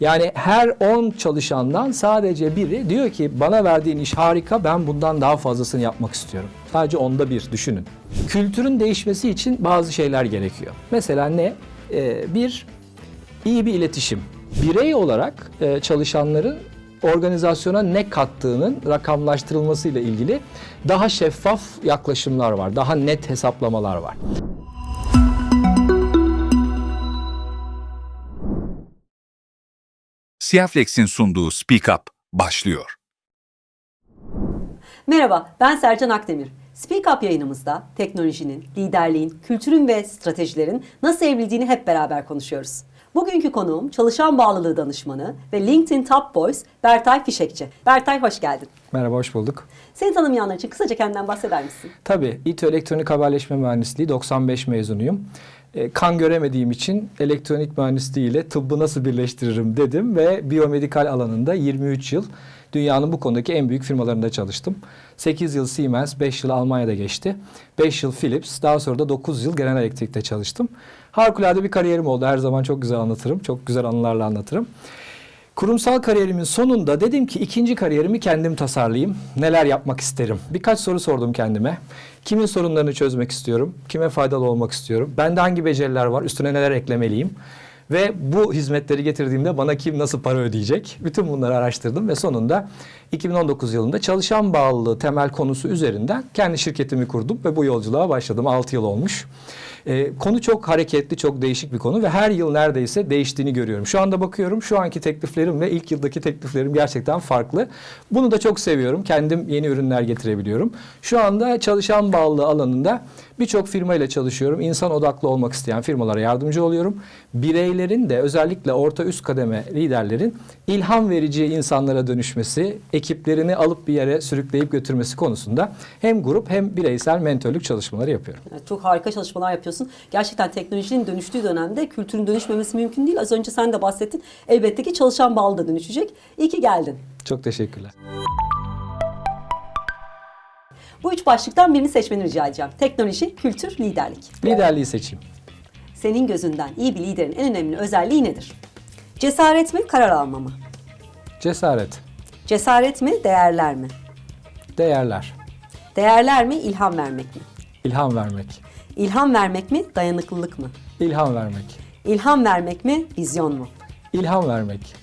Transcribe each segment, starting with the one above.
Yani her 10 çalışandan sadece biri diyor ki bana verdiğin iş harika ben bundan daha fazlasını yapmak istiyorum. Sadece onda bir düşünün. Kültürün değişmesi için bazı şeyler gerekiyor. Mesela ne? Ee, bir, iyi bir iletişim. Birey olarak e, çalışanların organizasyona ne kattığının rakamlaştırılmasıyla ilgili daha şeffaf yaklaşımlar var, daha net hesaplamalar var. Siyaflex'in sunduğu Speak Up başlıyor. Merhaba, ben Sercan Akdemir. Speak Up yayınımızda teknolojinin, liderliğin, kültürün ve stratejilerin nasıl evrildiğini hep beraber konuşuyoruz. Bugünkü konuğum çalışan bağlılığı danışmanı ve LinkedIn Top Boys Bertay Fişekçi. Bertay hoş geldin. Merhaba, hoş bulduk. Seni tanımayanlar için kısaca kendinden bahseder misin? Tabii, İTÜ Elektronik Haberleşme Mühendisliği 95 mezunuyum. E, kan göremediğim için elektronik mühendisliği ile tıbbı nasıl birleştiririm dedim ve biyomedikal alanında 23 yıl dünyanın bu konudaki en büyük firmalarında çalıştım. 8 yıl Siemens, 5 yıl Almanya'da geçti. 5 yıl Philips, daha sonra da 9 yıl General Electric'te çalıştım. Harikulade bir kariyerim oldu. Her zaman çok güzel anlatırım. Çok güzel anılarla anlatırım. Kurumsal kariyerimin sonunda dedim ki ikinci kariyerimi kendim tasarlayayım. Neler yapmak isterim? Birkaç soru sordum kendime. Kimin sorunlarını çözmek istiyorum? Kime faydalı olmak istiyorum? Bende hangi beceriler var? Üstüne neler eklemeliyim? Ve bu hizmetleri getirdiğimde bana kim nasıl para ödeyecek? Bütün bunları araştırdım ve sonunda 2019 yılında çalışan bağlılığı temel konusu üzerinden kendi şirketimi kurdum ve bu yolculuğa başladım. 6 yıl olmuş. Ee, konu çok hareketli, çok değişik bir konu ve her yıl neredeyse değiştiğini görüyorum. Şu anda bakıyorum şu anki tekliflerim ve ilk yıldaki tekliflerim gerçekten farklı. Bunu da çok seviyorum. Kendim yeni ürünler getirebiliyorum. Şu anda çalışan bağlılığı alanında birçok firma ile çalışıyorum. İnsan odaklı olmak isteyen firmalara yardımcı oluyorum. Bireylerin de özellikle orta üst kademe liderlerin ilham verici insanlara dönüşmesi, ekiplerini alıp bir yere sürükleyip götürmesi konusunda hem grup hem bireysel mentörlük çalışmaları yapıyorum. Çok harika çalışmalar yapıyorsun. Gerçekten teknolojinin dönüştüğü dönemde kültürün dönüşmemesi mümkün değil. Az önce sen de bahsettin. Elbette ki çalışan bağlı da dönüşecek. İyi ki geldin. Çok teşekkürler. Bu üç başlıktan birini seçmeni rica edeceğim. Teknoloji, kültür, liderlik. Liderliği seçeyim. Senin gözünden iyi bir liderin en önemli özelliği nedir? Cesaret mi, karar alma mı? Cesaret, Cesaret mi, değerler mi? değerler, Değerler mi, ilham vermek mi? ilham vermek, İlham vermek mi, dayanıklılık mı? ilham vermek, İlham vermek mi, vizyon mu? ilham vermek.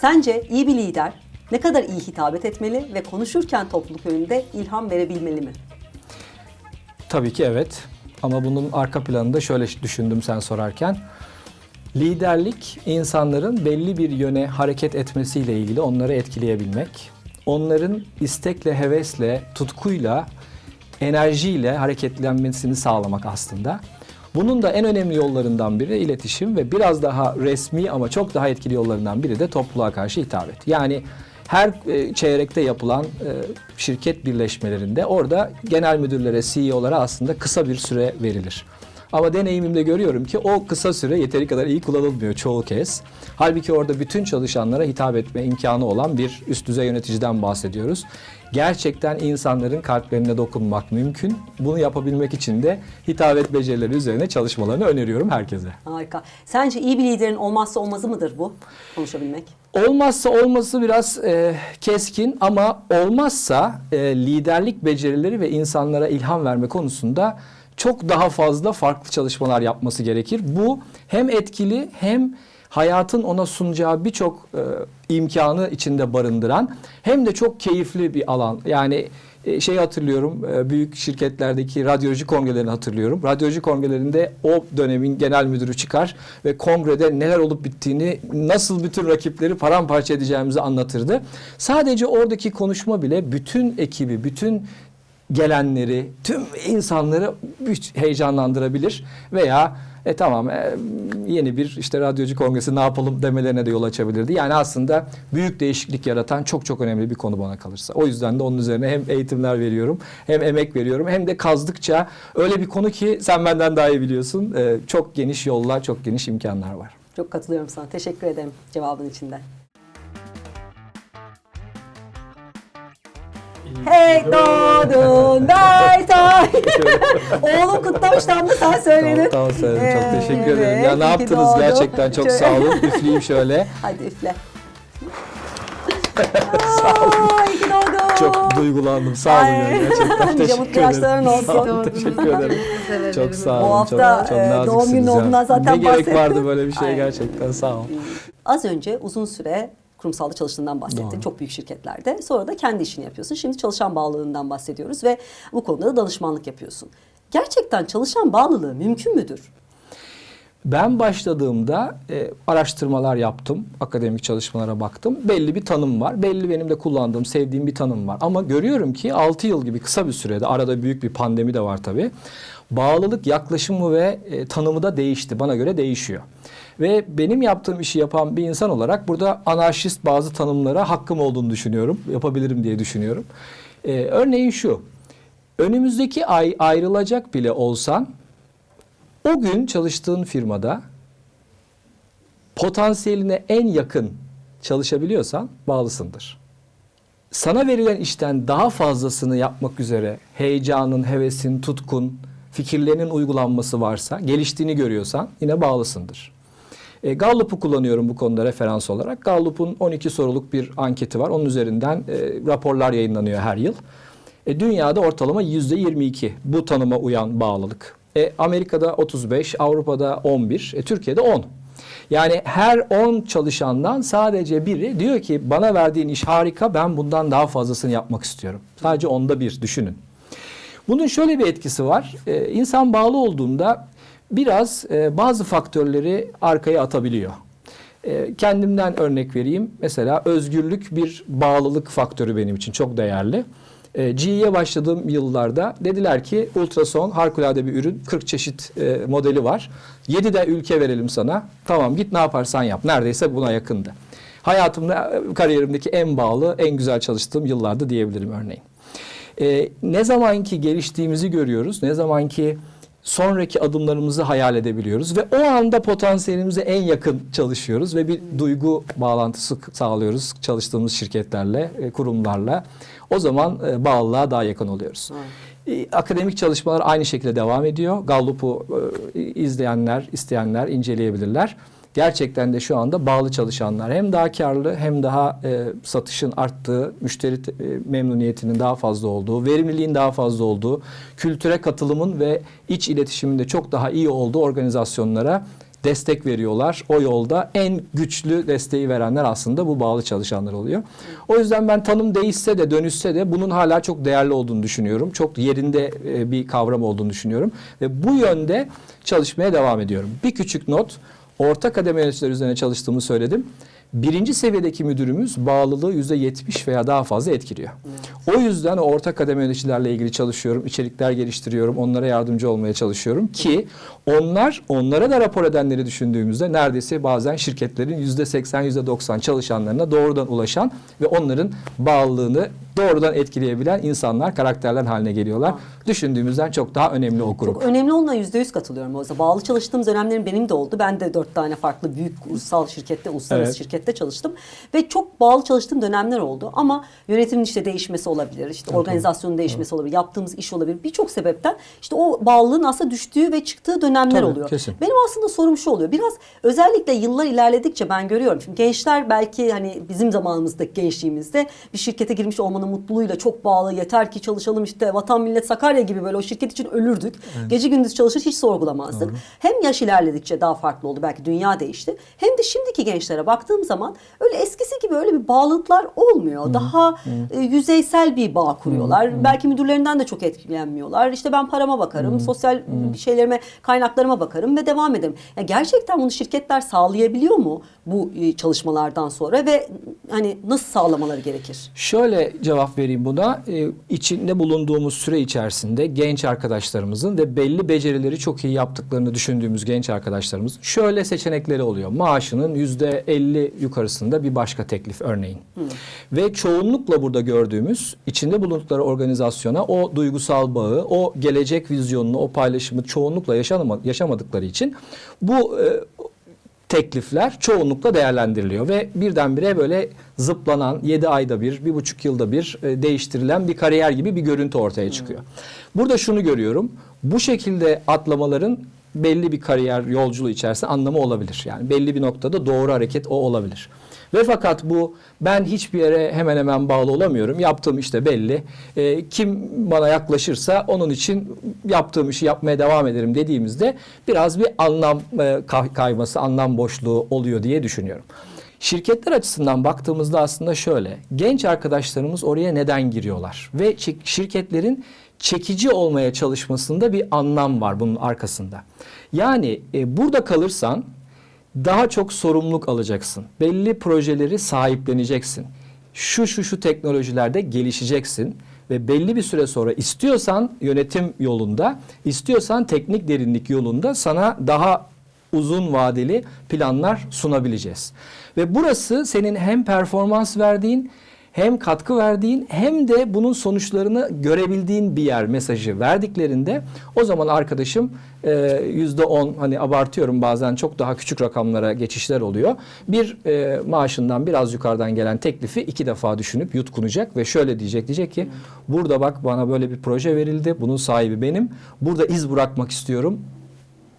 Sence iyi bir lider ne kadar iyi hitabet etmeli ve konuşurken topluluk önünde ilham verebilmeli mi? Tabii ki evet. Ama bunun arka planında şöyle düşündüm sen sorarken. Liderlik insanların belli bir yöne hareket etmesiyle ilgili onları etkileyebilmek. Onların istekle, hevesle, tutkuyla, enerjiyle hareketlenmesini sağlamak aslında. Bunun da en önemli yollarından biri iletişim ve biraz daha resmi ama çok daha etkili yollarından biri de topluluğa karşı hitabet. Yani her e, çeyrekte yapılan e, şirket birleşmelerinde orada genel müdürlere, CEO'lara aslında kısa bir süre verilir. Ama deneyimimde görüyorum ki o kısa süre yeteri kadar iyi kullanılmıyor çoğu kez. Halbuki orada bütün çalışanlara hitap etme imkanı olan bir üst düzey yöneticiden bahsediyoruz. Gerçekten insanların kalplerine dokunmak mümkün. Bunu yapabilmek için de hitabet becerileri üzerine çalışmalarını öneriyorum herkese. Harika. Sence iyi bir liderin olmazsa olmazı mıdır bu? Konuşabilmek. Olmazsa olması biraz e, keskin ama olmazsa e, liderlik becerileri ve insanlara ilham verme konusunda çok daha fazla farklı çalışmalar yapması gerekir. Bu hem etkili hem hayatın ona sunacağı birçok e, imkanı içinde barındıran hem de çok keyifli bir alan. Yani e, şey hatırlıyorum e, büyük şirketlerdeki radyoloji kongrelerini hatırlıyorum. Radyoloji kongrelerinde o dönemin genel müdürü çıkar ve kongrede neler olup bittiğini nasıl bütün rakipleri paramparça edeceğimizi anlatırdı. Sadece oradaki konuşma bile bütün ekibi, bütün gelenleri, tüm insanları heyecanlandırabilir veya e tamam e, yeni bir işte radyocu kongresi ne yapalım demelerine de yol açabilirdi. Yani aslında büyük değişiklik yaratan çok çok önemli bir konu bana kalırsa. O yüzden de onun üzerine hem eğitimler veriyorum hem emek veriyorum hem de kazdıkça öyle bir konu ki sen benden daha iyi biliyorsun. E, çok geniş yollar, çok geniş imkanlar var. Çok katılıyorum sana. Teşekkür ederim cevabın içinde. Hey doğdun Bertay. Oğlum kutlamış tam da sen söyledin. Tamam, tamam söyledim. Çok teşekkür Evet, ederim. Ya ne yaptınız doğdun. gerçekten çok sağ olun. Üfleyeyim şöyle. Hadi üfle. Aa, iyi ki doğdun. Çok duygulandım. Sağ olun. Ay. ya, Gerçekten teşekkür ederim. olsun. Sağ olun, teşekkür ederim. Çok sağ olun. Bu hafta, çok, çok e, doğum naziksiniz günü ya. olduğundan zaten Ne gerek bahsettin. vardı böyle bir şey Aynen. gerçekten sağ ol. Az önce uzun süre kurumsalda çalıştığından bahsettin. Doğru. Çok büyük şirketlerde. Sonra da kendi işini yapıyorsun. Şimdi çalışan bağlılığından bahsediyoruz ve bu konuda da danışmanlık yapıyorsun. Gerçekten çalışan bağlılığı mümkün müdür? Ben başladığımda e, araştırmalar yaptım, akademik çalışmalara baktım. Belli bir tanım var, belli benim de kullandığım, sevdiğim bir tanım var. Ama görüyorum ki 6 yıl gibi kısa bir sürede, arada büyük bir pandemi de var tabii. Bağlılık yaklaşımı ve e, tanımı da değişti, bana göre değişiyor. Ve benim yaptığım işi yapan bir insan olarak burada anarşist bazı tanımlara hakkım olduğunu düşünüyorum, yapabilirim diye düşünüyorum. E, örneğin şu, önümüzdeki ay ayrılacak bile olsan o gün çalıştığın firmada potansiyeline en yakın çalışabiliyorsan bağlısındır. Sana verilen işten daha fazlasını yapmak üzere heyecanın, hevesin, tutkun, fikirlerinin uygulanması varsa, geliştiğini görüyorsan yine bağlısındır. E, Gallup'u kullanıyorum bu konuda referans olarak. Gallup'un 12 soruluk bir anketi var. Onun üzerinden e, raporlar yayınlanıyor her yıl. E, dünyada ortalama yüzde 22 bu tanıma uyan bağlılık. E, Amerika'da 35, Avrupa'da 11, e, Türkiye'de 10. Yani her 10 çalışandan sadece biri diyor ki bana verdiğin iş harika ben bundan daha fazlasını yapmak istiyorum. Sadece onda bir düşünün. Bunun şöyle bir etkisi var. Ee, insan bağlı olduğunda biraz e, bazı faktörleri arkaya atabiliyor. Ee, kendimden örnek vereyim. Mesela özgürlük bir bağlılık faktörü benim için çok değerli. Ee, GE'ye başladığım yıllarda dediler ki ultrason harikulade bir ürün 40 çeşit e, modeli var. 7 de ülke verelim sana. Tamam git ne yaparsan yap. Neredeyse buna yakındı. Hayatımda e, kariyerimdeki en bağlı, en güzel çalıştığım yıllardı diyebilirim örneğin. Ee, ne zamanki geliştiğimizi görüyoruz, ne zamanki sonraki adımlarımızı hayal edebiliyoruz ve o anda potansiyelimize en yakın çalışıyoruz ve bir duygu bağlantısı sağlıyoruz çalıştığımız şirketlerle, e, kurumlarla. O zaman e, bağlılığa daha yakın oluyoruz. E, Akademik çalışmalar aynı şekilde devam ediyor. Gallup'u e, izleyenler, isteyenler inceleyebilirler. Gerçekten de şu anda bağlı çalışanlar hem daha karlı hem daha e, satışın arttığı, müşteri te- e, memnuniyetinin daha fazla olduğu, verimliliğin daha fazla olduğu, kültüre katılımın ve iç iletişimin de çok daha iyi olduğu organizasyonlara destek veriyorlar. O yolda en güçlü desteği verenler aslında bu bağlı çalışanlar oluyor. O yüzden ben tanım değişse de dönüşse de bunun hala çok değerli olduğunu düşünüyorum. Çok yerinde e, bir kavram olduğunu düşünüyorum. Ve bu yönde çalışmaya devam ediyorum. Bir küçük not, orta kademe yöneticileri üzerine çalıştığımı söyledim. Birinci seviyedeki müdürümüz bağlılığı yüzde yetmiş veya daha fazla etkiliyor. O yüzden orta kademe yöneticilerle ilgili çalışıyorum, içerikler geliştiriyorum, onlara yardımcı olmaya çalışıyorum ki onlar onlara da rapor edenleri düşündüğümüzde neredeyse bazen şirketlerin yüzde seksen, yüzde doksan çalışanlarına doğrudan ulaşan ve onların bağlılığını doğrudan etkileyebilen insanlar, karakterler haline geliyorlar. Düşündüğümüzden çok daha önemli o grup. Çok önemli olduğuna yüzde yüz katılıyorum. O zaman bağlı çalıştığım dönemlerim benim de oldu. Ben de dört tane farklı büyük ulusal şirkette, uluslararası Evet. şirkette çalıştım. Ve çok bağlı çalıştığım dönemler oldu. Ama yönetimin işte değişmesi olabilir, işte organizasyonun değişmesi olabilir, yaptığımız iş olabilir. Birçok sebepten işte o bağlılığın aslında düştüğü ve çıktığı dönemler Tabii, oluyor. kesin. Benim aslında sorum şu oluyor. Biraz özellikle yıllar ilerledikçe ben görüyorum. Şimdi gençler belki hani bizim zamanımızdaki gençliğimizde bir şirkete girmiş olmanın mutluluğuyla çok bağlı. Yeter ki çalışalım işte vatan millet Sakarya gibi böyle o şirket için ölürdük. Gece gündüz çalışır hiç sorgulamazdık. Hem yaş ilerledikçe daha farklı oldu. Belki dünya değişti. Hem de şimdiki gençlere baktığım zaman öyle eskisi gibi öyle bir bağlılıklar olmuyor. Daha e, yüzeysel bir bağ kuruyorlar. Belki müdürlerinden de çok etkilenmiyorlar. İşte ben parama bakarım, sosyal bir şeylerime, kaynaklarıma bakarım ve devam ederim. Yani gerçekten bunu şirketler sağlayabiliyor mu bu e, çalışmalardan sonra ve hani nasıl sağlamaları gerekir? Şöyle cevap vereyim buna. Ee, içinde bulunduğumuz süre içerisinde genç arkadaşlarımızın ve belli becerileri çok iyi yaptıklarını düşündüğümüz genç arkadaşlarımız şöyle seçenekleri oluyor. Maaşının yüzde 50 yukarısında bir başka teklif örneğin. Ve çoğunlukla burada gördüğümüz içinde bulundukları organizasyona o duygusal bağı, o gelecek vizyonunu, o paylaşımı çoğunlukla yaşamadıkları için bu e, teklifler çoğunlukla değerlendiriliyor ve birdenbire böyle zıplanan 7 ayda bir, bir buçuk yılda bir e, değiştirilen bir kariyer gibi bir görüntü ortaya çıkıyor. Burada şunu görüyorum. Bu şekilde atlamaların belli bir kariyer yolculuğu içerisinde anlamı olabilir. Yani belli bir noktada doğru hareket o olabilir. Ve fakat bu ben hiçbir yere hemen hemen bağlı olamıyorum. Yaptığım işte belli. E, kim bana yaklaşırsa onun için yaptığım işi yapmaya devam ederim dediğimizde biraz bir anlam e, kay- kayması, anlam boşluğu oluyor diye düşünüyorum. Şirketler açısından baktığımızda aslında şöyle. Genç arkadaşlarımız oraya neden giriyorlar? Ve şirketlerin çekici olmaya çalışmasında bir anlam var bunun arkasında. Yani e, burada kalırsan daha çok sorumluluk alacaksın. Belli projeleri sahipleneceksin. Şu şu şu teknolojilerde gelişeceksin ve belli bir süre sonra istiyorsan yönetim yolunda, istiyorsan teknik derinlik yolunda sana daha uzun vadeli planlar sunabileceğiz. Ve burası senin hem performans verdiğin hem katkı verdiğin hem de bunun sonuçlarını görebildiğin bir yer mesajı verdiklerinde o zaman arkadaşım e, yüzde on hani abartıyorum bazen çok daha küçük rakamlara geçişler oluyor. Bir e, maaşından biraz yukarıdan gelen teklifi iki defa düşünüp yutkunacak ve şöyle diyecek diyecek ki burada bak bana böyle bir proje verildi bunun sahibi benim burada iz bırakmak istiyorum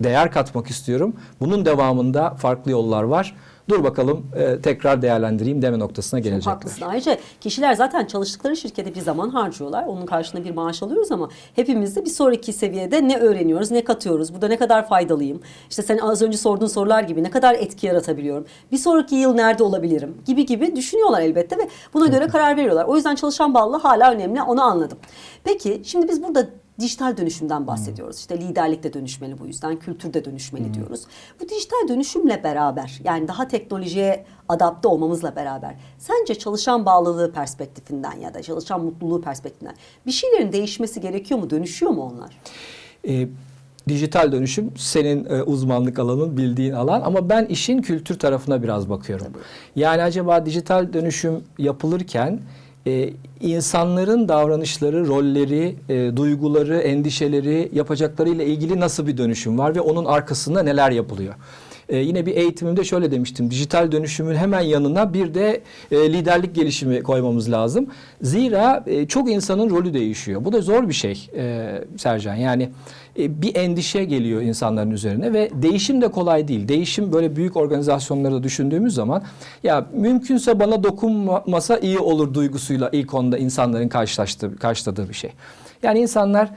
değer katmak istiyorum. Bunun devamında farklı yollar var. Dur bakalım e, tekrar değerlendireyim deme noktasına Çok gelecekler. haklısın. Ayrıca kişiler zaten çalıştıkları şirkete bir zaman harcıyorlar. Onun karşılığında bir maaş alıyoruz ama hepimiz de bir sonraki seviyede ne öğreniyoruz, ne katıyoruz, burada ne kadar faydalıyım. İşte sen az önce sorduğun sorular gibi ne kadar etki yaratabiliyorum, bir sonraki yıl nerede olabilirim gibi gibi düşünüyorlar elbette ve buna göre karar veriyorlar. O yüzden çalışan bağlı hala önemli onu anladım. Peki şimdi biz burada dijital dönüşümden bahsediyoruz. İşte liderlik de dönüşmeli bu yüzden, kültür de dönüşmeli diyoruz. Bu dijital dönüşümle beraber yani daha teknolojiye adapte olmamızla beraber sence çalışan bağlılığı perspektifinden ya da çalışan mutluluğu perspektifinden bir şeylerin değişmesi gerekiyor mu? Dönüşüyor mu onlar? E, dijital dönüşüm senin e, uzmanlık alanın, bildiğin alan ama ben işin kültür tarafına biraz bakıyorum. Yani acaba dijital dönüşüm yapılırken e, insanların davranışları, rolleri, e, duyguları, endişeleri, yapacaklarıyla ilgili nasıl bir dönüşüm var ve onun arkasında neler yapılıyor? E, yine bir eğitimimde şöyle demiştim. Dijital dönüşümün hemen yanına bir de e, liderlik gelişimi koymamız lazım. Zira e, çok insanın rolü değişiyor. Bu da zor bir şey e, Sercan. Yani e, bir endişe geliyor insanların üzerine ve değişim de kolay değil. Değişim böyle büyük organizasyonlarda düşündüğümüz zaman ya mümkünse bana dokunmasa iyi olur duygusuyla ilk onda insanların karşılaştığı, karşıladığı bir şey. Yani insanlar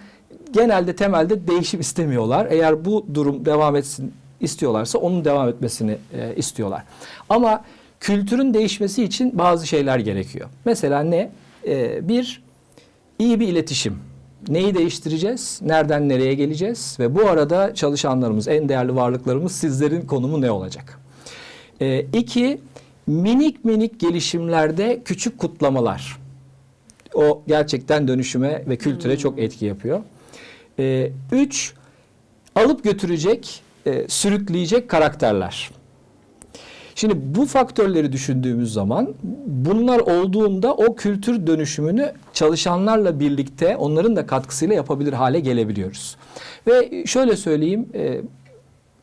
genelde temelde değişim istemiyorlar. Eğer bu durum devam etsin istiyorlarsa onun devam etmesini e, istiyorlar. Ama kültürün değişmesi için bazı şeyler gerekiyor. Mesela ne? E, bir, iyi bir iletişim. Neyi değiştireceğiz? Nereden nereye geleceğiz? Ve bu arada çalışanlarımız, en değerli varlıklarımız sizlerin konumu ne olacak? E, iki, minik minik gelişimlerde küçük kutlamalar. O gerçekten dönüşüme ve kültüre çok etki yapıyor. E, üç, alıp götürecek, e, sürükleyecek karakterler. Şimdi bu faktörleri düşündüğümüz zaman bunlar olduğunda o kültür dönüşümünü çalışanlarla birlikte onların da katkısıyla yapabilir hale gelebiliyoruz. Ve şöyle söyleyeyim e,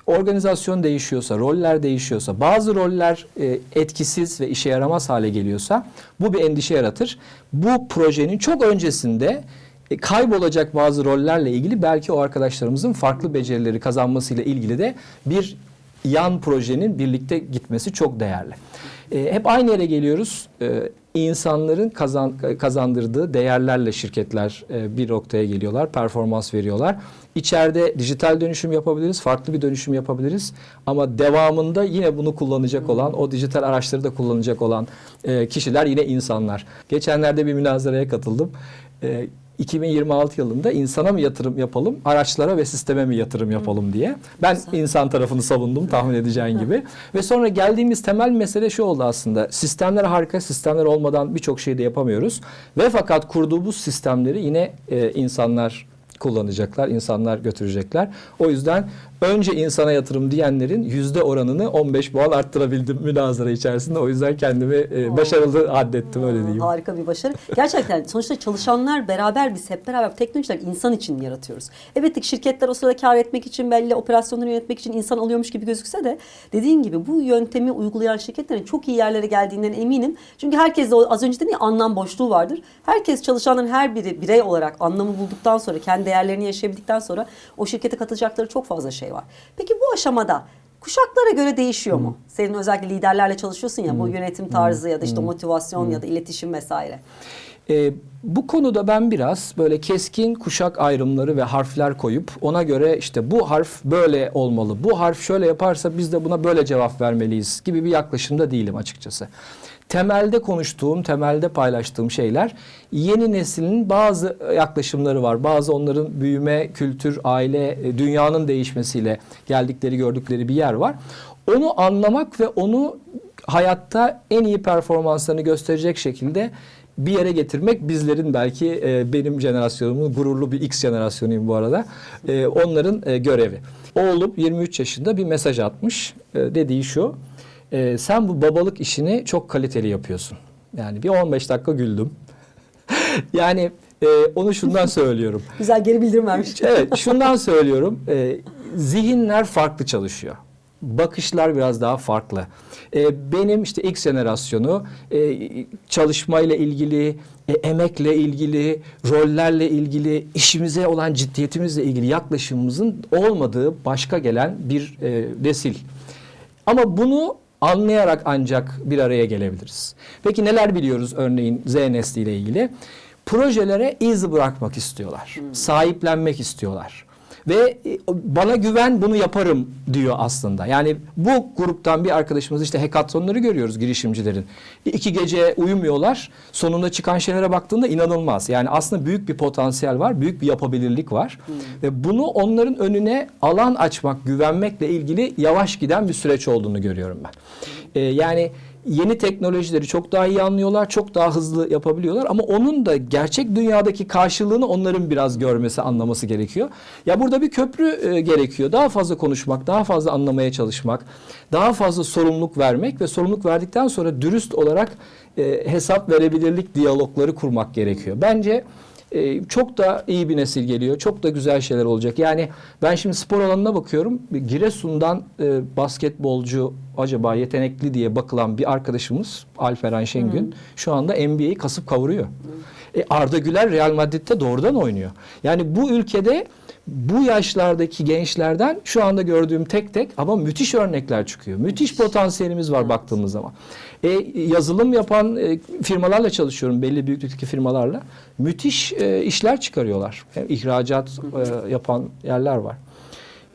organizasyon değişiyorsa, roller değişiyorsa, bazı roller e, etkisiz ve işe yaramaz hale geliyorsa bu bir endişe yaratır. Bu projenin çok öncesinde e, kaybolacak bazı rollerle ilgili belki o arkadaşlarımızın farklı becerileri kazanmasıyla ilgili de bir yan projenin birlikte gitmesi çok değerli. E, hep aynı yere geliyoruz. E, insanların kazan, kazandırdığı değerlerle şirketler e, bir noktaya geliyorlar, performans veriyorlar. İçeride dijital dönüşüm yapabiliriz, farklı bir dönüşüm yapabiliriz. Ama devamında yine bunu kullanacak olan, o dijital araçları da kullanacak olan kişiler yine insanlar. Geçenlerde bir münazaraya katıldım. 2026 yılında insana mı yatırım yapalım, araçlara ve sisteme mi yatırım yapalım diye. Ben insan tarafını savundum tahmin edeceğin gibi. Ve sonra geldiğimiz temel mesele şu oldu aslında. Sistemler harika, sistemler olmadan birçok şeyi de yapamıyoruz. Ve fakat kurduğumuz sistemleri yine e, insanlar kullanacaklar, insanlar götürecekler. O yüzden önce insana yatırım diyenlerin yüzde oranını 15 puan arttırabildim münazara içerisinde. O yüzden kendimi e, başarılı addettim öyle diyeyim. Harika bir başarı. Gerçekten sonuçta çalışanlar beraber biz hep beraber teknolojiler insan için yaratıyoruz. Evet ki şirketler o sırada kar etmek için belli operasyonları yönetmek için insan alıyormuş gibi gözükse de dediğin gibi bu yöntemi uygulayan şirketlerin çok iyi yerlere geldiğinden eminim. Çünkü herkes de az önce dediğim ya, anlam boşluğu vardır. Herkes çalışanların her biri birey olarak anlamı bulduktan sonra kendi değerlerini yaşayabildikten sonra o şirkete katacakları çok fazla şey var. Peki bu aşamada Kuşaklara göre değişiyor mu? Senin özellikle liderlerle çalışıyorsun ya bu yönetim tarzı ya da işte motivasyon ya da iletişim vesaire. E, bu konuda ben biraz böyle keskin kuşak ayrımları ve harfler koyup ona göre işte bu harf böyle olmalı, bu harf şöyle yaparsa biz de buna böyle cevap vermeliyiz gibi bir yaklaşımda değilim açıkçası. Temelde konuştuğum, temelde paylaştığım şeyler yeni neslin bazı yaklaşımları var. Bazı onların büyüme, kültür, aile, e, dünyanın değişmesiyle geldikleri, gördükleri bir yer var. Onu anlamak ve onu hayatta en iyi performanslarını gösterecek şekilde bir yere getirmek bizlerin belki e, benim jenerasyonumun gururlu bir X jenerasyonuyum bu arada. E, onların e, görevi. Oğlum 23 yaşında bir mesaj atmış. E, dediği şu. E, sen bu babalık işini çok kaliteli yapıyorsun. Yani bir 15 dakika güldüm. yani e, onu şundan söylüyorum. Güzel geri bildirim vermiş. Evet, şundan söylüyorum. E, zihinler farklı çalışıyor. Bakışlar biraz daha farklı. E, benim işte X jenerasyonu e, çalışmayla ilgili, e, emekle ilgili, rollerle ilgili, işimize olan ciddiyetimizle ilgili yaklaşımımızın olmadığı başka gelen bir e, nesil. Ama bunu anlayarak ancak bir araya gelebiliriz. Peki neler biliyoruz örneğin Z nesliyle ilgili? Projelere iz bırakmak istiyorlar. Sahiplenmek istiyorlar. Ve e, bana güven bunu yaparım diyor aslında. Yani bu gruptan bir arkadaşımız işte hekatonları görüyoruz girişimcilerin. İki gece uyumuyorlar. Sonunda çıkan şeylere baktığında inanılmaz. Yani aslında büyük bir potansiyel var. Büyük bir yapabilirlik var. Ve bunu onların önüne alan açmak, güvenmekle ilgili yavaş giden bir süreç olduğunu görüyorum ben. Ee, yani yeni teknolojileri çok daha iyi anlıyorlar, çok daha hızlı yapabiliyorlar ama onun da gerçek dünyadaki karşılığını onların biraz görmesi, anlaması gerekiyor. Ya burada bir köprü e, gerekiyor. Daha fazla konuşmak, daha fazla anlamaya çalışmak, daha fazla sorumluluk vermek ve sorumluluk verdikten sonra dürüst olarak e, hesap verebilirlik diyalogları kurmak gerekiyor. Bence e, çok da iyi bir nesil geliyor. Çok da güzel şeyler olacak. Yani ben şimdi spor alanına bakıyorum. Giresun'dan e, basketbolcu acaba yetenekli diye bakılan bir arkadaşımız Alperen Şengün şu anda NBA'yi kasıp kavuruyor. E, Arda Güler Real Madrid'de doğrudan oynuyor. Yani bu ülkede bu yaşlardaki gençlerden şu anda gördüğüm tek tek ama müthiş örnekler çıkıyor. Müthiş potansiyelimiz var baktığımız zaman. E, yazılım yapan e, firmalarla çalışıyorum belli büyüklükteki firmalarla. Müthiş e, işler çıkarıyorlar. E, ihracat e, yapan yerler var.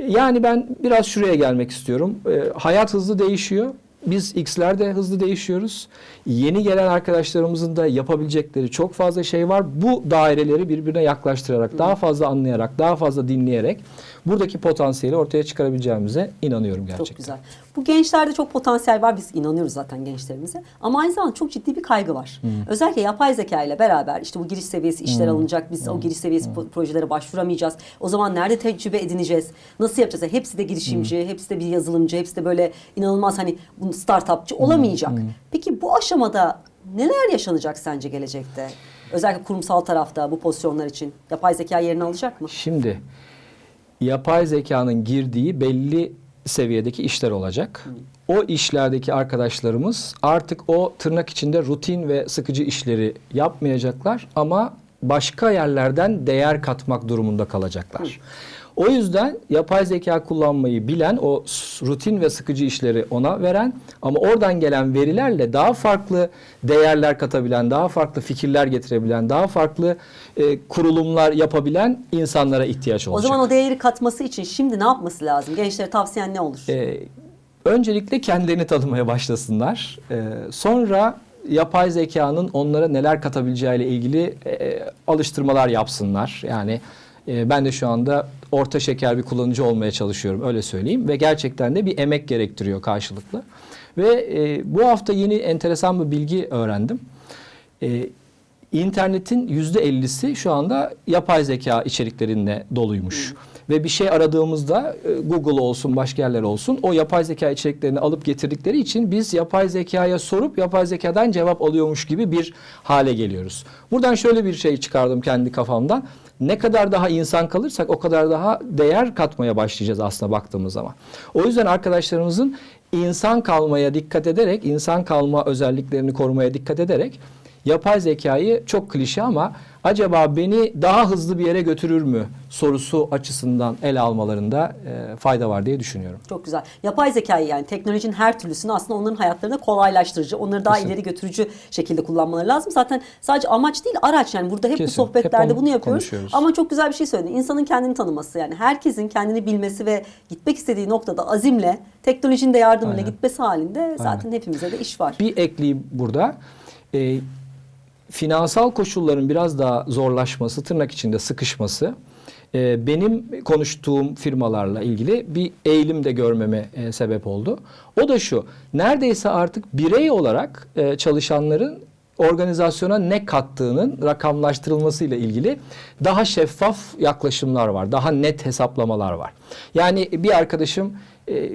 Yani ben biraz şuraya gelmek istiyorum. E, hayat hızlı değişiyor. Biz X'ler de hızlı değişiyoruz. Yeni gelen arkadaşlarımızın da yapabilecekleri çok fazla şey var. Bu daireleri birbirine yaklaştırarak, daha fazla anlayarak, daha fazla dinleyerek buradaki potansiyeli ortaya çıkarabileceğimize inanıyorum gerçekten. Çok güzel. Bu gençlerde çok potansiyel var. Biz inanıyoruz zaten gençlerimize. Ama aynı zamanda çok ciddi bir kaygı var. Özellikle yapay zeka ile beraber işte bu giriş seviyesi işler alınacak. Biz o giriş seviyesi po- projelere başvuramayacağız. O zaman nerede tecrübe edineceğiz? Nasıl yapacağız? Yani hepsi de girişimci, hepsi de bir yazılımcı, hepsi de böyle inanılmaz hani startupçı olamayacak. Peki bu aşamada neler yaşanacak sence gelecekte? Özellikle kurumsal tarafta bu pozisyonlar için yapay zeka yerini alacak mı? Şimdi yapay zekanın girdiği belli seviyedeki işler olacak. O işlerdeki arkadaşlarımız artık o tırnak içinde rutin ve sıkıcı işleri yapmayacaklar ama başka yerlerden değer katmak durumunda kalacaklar. O yüzden yapay zeka kullanmayı bilen, o rutin ve sıkıcı işleri ona veren ama oradan gelen verilerle daha farklı değerler katabilen, daha farklı fikirler getirebilen, daha farklı e, kurulumlar yapabilen insanlara ihtiyaç O olacak. zaman o değeri katması için şimdi ne yapması lazım? Gençlere tavsiyen ne olur? Ee, öncelikle kendilerini tanımaya başlasınlar. Ee, sonra yapay zekanın onlara neler katabileceğiyle ilgili e, alıştırmalar yapsınlar. Yani e, ben de şu anda orta şeker bir kullanıcı olmaya çalışıyorum öyle söyleyeyim ve gerçekten de bir emek gerektiriyor karşılıklı. Ve e, bu hafta yeni enteresan bir bilgi öğrendim. E, İnternetin %50'si şu anda yapay zeka içeriklerinde doluymuş. Ve bir şey aradığımızda e, Google olsun başka yerler olsun o yapay zeka içeriklerini alıp getirdikleri için biz yapay zekaya sorup yapay zekadan cevap alıyormuş gibi bir hale geliyoruz. Buradan şöyle bir şey çıkardım kendi kafamdan. Ne kadar daha insan kalırsak o kadar daha değer katmaya başlayacağız aslında baktığımız zaman. O yüzden arkadaşlarımızın insan kalmaya dikkat ederek, insan kalma özelliklerini korumaya dikkat ederek yapay zekayı çok klişe ama acaba beni daha hızlı bir yere götürür mü sorusu açısından ele almalarında e, fayda var diye düşünüyorum. Çok güzel. Yapay zekayı yani teknolojinin her türlüsünü aslında onların hayatlarını kolaylaştırıcı, onları daha Kesinlikle. ileri götürücü şekilde kullanmaları lazım. Zaten sadece amaç değil araç yani burada hep bu Kesin. sohbetlerde Hep bunu yapıyoruz. Ama çok güzel bir şey söyledin. İnsanın kendini tanıması yani herkesin kendini bilmesi ve gitmek istediği noktada azimle teknolojinin de yardımıyla Aynen. gitmesi halinde zaten hepimize de iş var. Bir ekleyeyim burada. E, finansal koşulların biraz daha zorlaşması, tırnak içinde sıkışması e, benim konuştuğum firmalarla ilgili bir eğilim de görmeme e, sebep oldu. O da şu, neredeyse artık birey olarak e, çalışanların organizasyona ne kattığının rakamlaştırılmasıyla ilgili daha şeffaf yaklaşımlar var. Daha net hesaplamalar var. Yani bir arkadaşım e,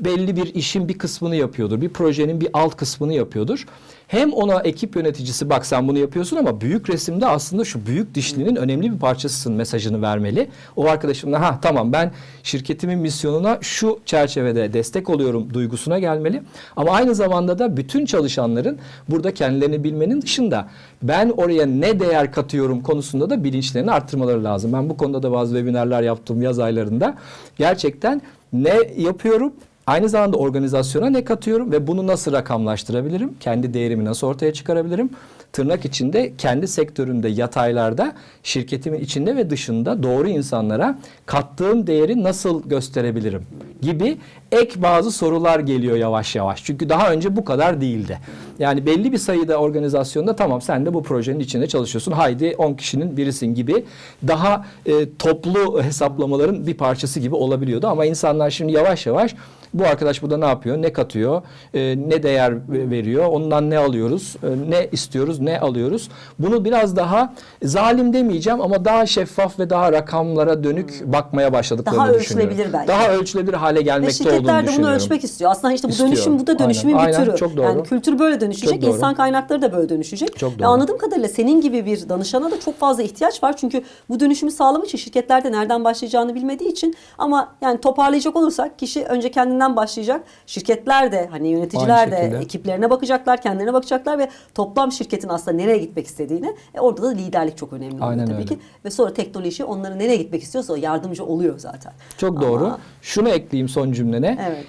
belli bir işin bir kısmını yapıyordur. Bir projenin bir alt kısmını yapıyordur. Hem ona ekip yöneticisi bak sen bunu yapıyorsun ama büyük resimde aslında şu büyük dişlinin önemli bir parçasısın mesajını vermeli. O arkadaşım da ha tamam ben şirketimin misyonuna şu çerçevede destek oluyorum duygusuna gelmeli. Ama aynı zamanda da bütün çalışanların burada kendilerini bilmenin dışında ben oraya ne değer katıyorum konusunda da bilinçlerini arttırmaları lazım. Ben bu konuda da bazı webinarlar yaptım yaz aylarında. Gerçekten ne yapıyorum? Aynı zamanda organizasyona ne katıyorum ve bunu nasıl rakamlaştırabilirim? Kendi değerimi nasıl ortaya çıkarabilirim? Tırnak içinde kendi sektöründe yataylarda şirketimin içinde ve dışında doğru insanlara kattığım değeri nasıl gösterebilirim? Gibi ek bazı sorular geliyor yavaş yavaş. Çünkü daha önce bu kadar değildi. Yani belli bir sayıda organizasyonda tamam sen de bu projenin içinde çalışıyorsun. Haydi 10 kişinin birisin gibi daha e, toplu hesaplamaların bir parçası gibi olabiliyordu. Ama insanlar şimdi yavaş yavaş bu arkadaş burada ne yapıyor, ne katıyor, e, ne değer ve- veriyor, ondan ne alıyoruz, e, ne istiyoruz, ne alıyoruz. Bunu biraz daha zalim demeyeceğim ama daha şeffaf ve daha rakamlara dönük bakmaya başladıklarını Daha düşünüyorum. ölçülebilir belki. Daha ölçülebilir hale Ve gelmekte olduğunu şirketler de bunu düşünüyorum. ölçmek istiyor. Aslında işte bu İstiyor. dönüşüm, bu da dönüşümün Aynen, bir aynen. türü. Çok doğru. Yani kültür böyle dönüşecek, insan kaynakları da böyle dönüşecek. Çok Ve doğru. anladığım kadarıyla senin gibi bir danışana da çok fazla ihtiyaç var. Çünkü bu dönüşümü sağlamak için şirketler de nereden başlayacağını bilmediği için ama yani toparlayacak olursak kişi önce kendinden başlayacak. Şirketler de hani yöneticiler de ekiplerine bakacaklar, kendilerine bakacaklar ve toplam şirketin aslında nereye gitmek istediğini. E orada da liderlik çok önemli oluyor tabii öyle. ki. Ve sonra teknoloji onların nereye gitmek istiyorsa o yardımcı oluyor zaten. Çok doğru. Ama- Şunu ekleyeyim son cümlene. Evet.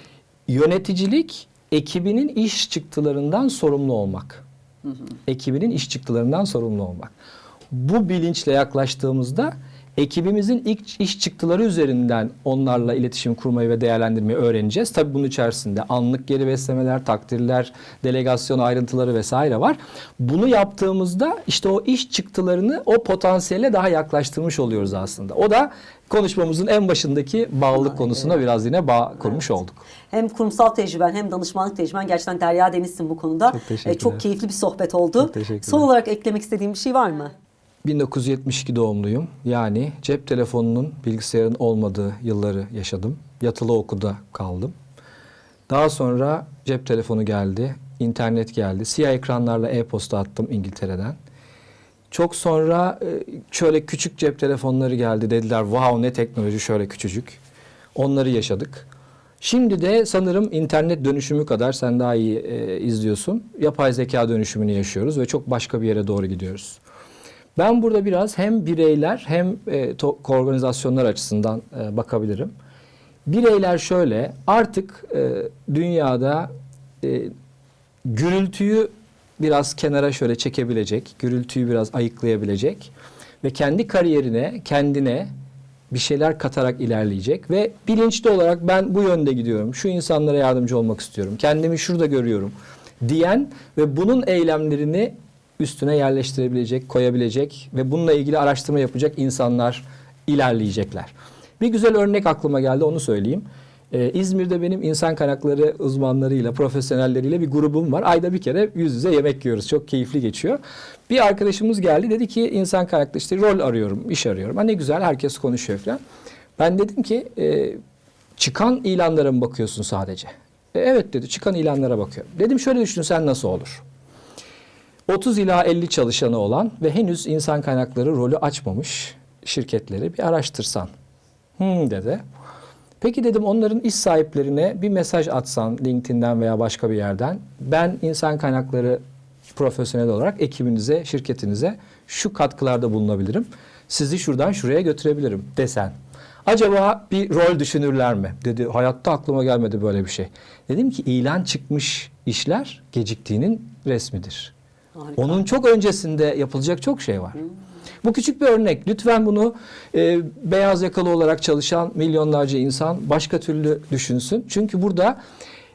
Yöneticilik ekibinin iş çıktılarından sorumlu olmak. Ekibinin iş çıktılarından sorumlu olmak. Bu bilinçle yaklaştığımızda ekibimizin ilk iş çıktıları üzerinden onlarla iletişim kurmayı ve değerlendirmeyi öğreneceğiz. Tabii bunun içerisinde anlık geri beslemeler, takdirler, delegasyon ayrıntıları vesaire var. Bunu yaptığımızda işte o iş çıktılarını o potansiyele daha yaklaştırmış oluyoruz aslında. O da konuşmamızın en başındaki bağlılık konusuna biraz yine bağ kurmuş olduk. Hem kurumsal tecrüben hem danışmanlık tecrüben gerçekten derya denizsin bu konuda. Çok teşekkürler. çok keyifli bir sohbet oldu. Çok. Son olarak eklemek istediğim bir şey var mı? 1972 doğumluyum. Yani cep telefonunun, bilgisayarın olmadığı yılları yaşadım. Yatılı okulda kaldım. Daha sonra cep telefonu geldi, internet geldi. Siyah ekranlarla e-posta attım İngiltere'den. Çok sonra e, şöyle küçük cep telefonları geldi. Dediler wow ne teknoloji şöyle küçücük. Onları yaşadık. Şimdi de sanırım internet dönüşümü kadar sen daha iyi e, izliyorsun. Yapay zeka dönüşümünü yaşıyoruz ve çok başka bir yere doğru gidiyoruz. Ben burada biraz hem bireyler hem e, to- organizasyonlar açısından e, bakabilirim. Bireyler şöyle artık e, dünyada e, gürültüyü biraz kenara şöyle çekebilecek, gürültüyü biraz ayıklayabilecek ve kendi kariyerine, kendine bir şeyler katarak ilerleyecek ve bilinçli olarak ben bu yönde gidiyorum, şu insanlara yardımcı olmak istiyorum, kendimi şurada görüyorum diyen ve bunun eylemlerini üstüne yerleştirebilecek, koyabilecek ve bununla ilgili araştırma yapacak insanlar ilerleyecekler. Bir güzel örnek aklıma geldi onu söyleyeyim. Ee, İzmir'de benim insan kaynakları uzmanlarıyla, profesyonelleriyle bir grubum var. Ayda bir kere yüz yüze yemek yiyoruz. Çok keyifli geçiyor. Bir arkadaşımız geldi dedi ki insan kaynakları işte rol arıyorum, iş arıyorum. Ha ne güzel herkes konuşuyor falan. Ben dedim ki e, çıkan ilanlara mı bakıyorsun sadece? E, evet dedi çıkan ilanlara bakıyorum. Dedim şöyle düşün sen nasıl olur? 30 ila 50 çalışanı olan ve henüz insan kaynakları rolü açmamış şirketleri bir araştırsan. Hmm dedi. Peki dedim onların iş sahiplerine bir mesaj atsan LinkedIn'den veya başka bir yerden. Ben insan kaynakları profesyonel olarak ekibinize, şirketinize şu katkılarda bulunabilirim. Sizi şuradan şuraya götürebilirim desen. Acaba bir rol düşünürler mi? Dedi hayatta aklıma gelmedi böyle bir şey. Dedim ki ilan çıkmış işler geciktiğinin resmidir. Harika. Onun çok öncesinde yapılacak çok şey var. Bu küçük bir örnek. Lütfen bunu e, beyaz yakalı olarak çalışan milyonlarca insan başka türlü düşünsün. Çünkü burada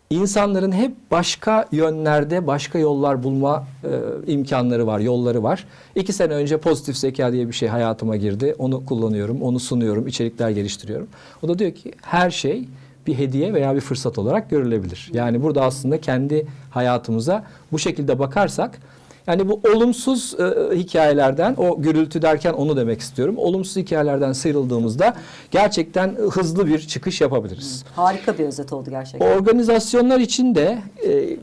insanların hep başka yönlerde başka yollar bulma e, imkanları var, yolları var. İki sene önce pozitif zeka diye bir şey hayatıma girdi. Onu kullanıyorum, onu sunuyorum, içerikler geliştiriyorum. O da diyor ki her şey bir hediye veya bir fırsat olarak görülebilir. Yani burada aslında kendi hayatımıza bu şekilde bakarsak yani bu olumsuz e, hikayelerden, o gürültü derken onu demek istiyorum. Olumsuz hikayelerden sıyrıldığımızda gerçekten hızlı bir çıkış yapabiliriz. Harika bir özet oldu gerçekten. Organizasyonlar için de e,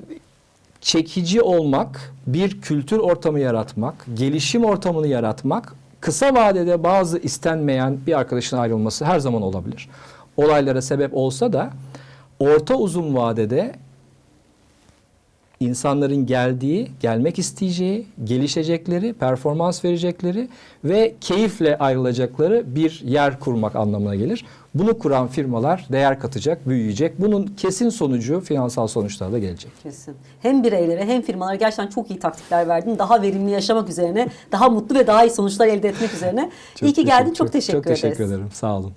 çekici olmak, bir kültür ortamı yaratmak, gelişim ortamını yaratmak, kısa vadede bazı istenmeyen bir arkadaşın ayrılması her zaman olabilir. Olaylara sebep olsa da orta uzun vadede insanların geldiği, gelmek isteyeceği, gelişecekleri, performans verecekleri ve keyifle ayrılacakları bir yer kurmak anlamına gelir. Bunu kuran firmalar değer katacak, büyüyecek. Bunun kesin sonucu finansal sonuçlar da gelecek. Kesin. Hem bireylere hem firmalara gerçekten çok iyi taktikler verdin. Daha verimli yaşamak üzerine, daha mutlu ve daha iyi sonuçlar elde etmek üzerine. iyi ki geldin. Çok teşekkür Çok teşekkür ederiz. ederim. Sağ olun.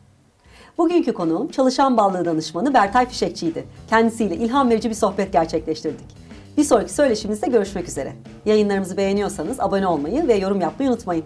Bugünkü konuğum çalışan bağlı danışmanı Bertay Fişekçi'ydi. Kendisiyle ilham verici bir sohbet gerçekleştirdik. Bir sonraki söyleşimizde görüşmek üzere. Yayınlarımızı beğeniyorsanız abone olmayı ve yorum yapmayı unutmayın.